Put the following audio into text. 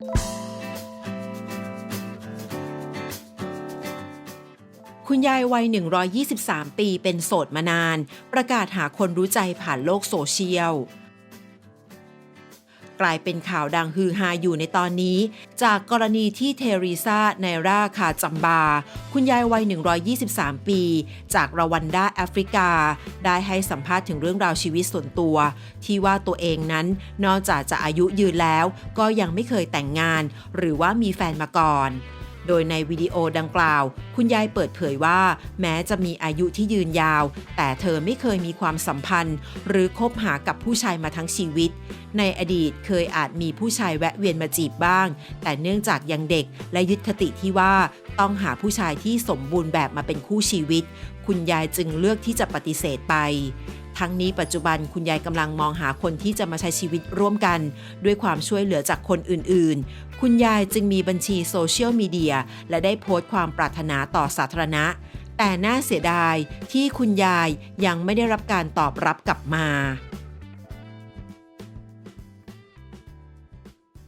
คุณยายวัย 123 ปีเป็นโสดมานาน ประกาศหาคนรู้ใจผ่านโลกโซเชียล กลายเป็นข่าวดังฮือฮาอยู่ในตอนนี้ จากกรณีที่เทรีซาไนราคาจัมบา คุณยายวัย 123 ปี จากรวันดาแอฟริกา ได้ให้สัมภาษณ์ถึงเรื่องราวชีวิตส่วนตัว ที่ว่าตัวเองนั้นนอกจากจะอายุยืนแล้ว ก็ยังไม่เคยแต่งงาน หรือว่ามีแฟนมาก่อน โดยในวิดีโอดังกล่าว คุณยายเปิดเผยว่า แม้จะมีอายุที่ยืนยาว แต่เธอไม่เคยมีความสัมพันธ์ หรือคบหากับผู้ชายมาทั้งชีวิต ในอดีตเคยอาจมีผู้ชายแวะเวียนมาจีบบ้าง แต่เนื่องจากยังเด็กและยึดคติที่ว่าต้องหาผู้ชายที่สมบูรณ์แบบมาเป็นคู่ชีวิต คุณยายจึงเลือกที่จะปฏิเสธไป ทั้งนี้ปัจจุบันคุณยายกำลังมองหาคนที่จะมาใช้ชีวิตร่วมกัน ด้วยความช่วยเหลือจากคนอื่นๆ คุณยายจึงมีบัญชีโซเชียลมีเดียและได้โพสต์ความปรารถนาต่อสาธารณะ แต่น่าเสียดายที่คุณยายยังไม่ได้รับการตอบรับกลับมา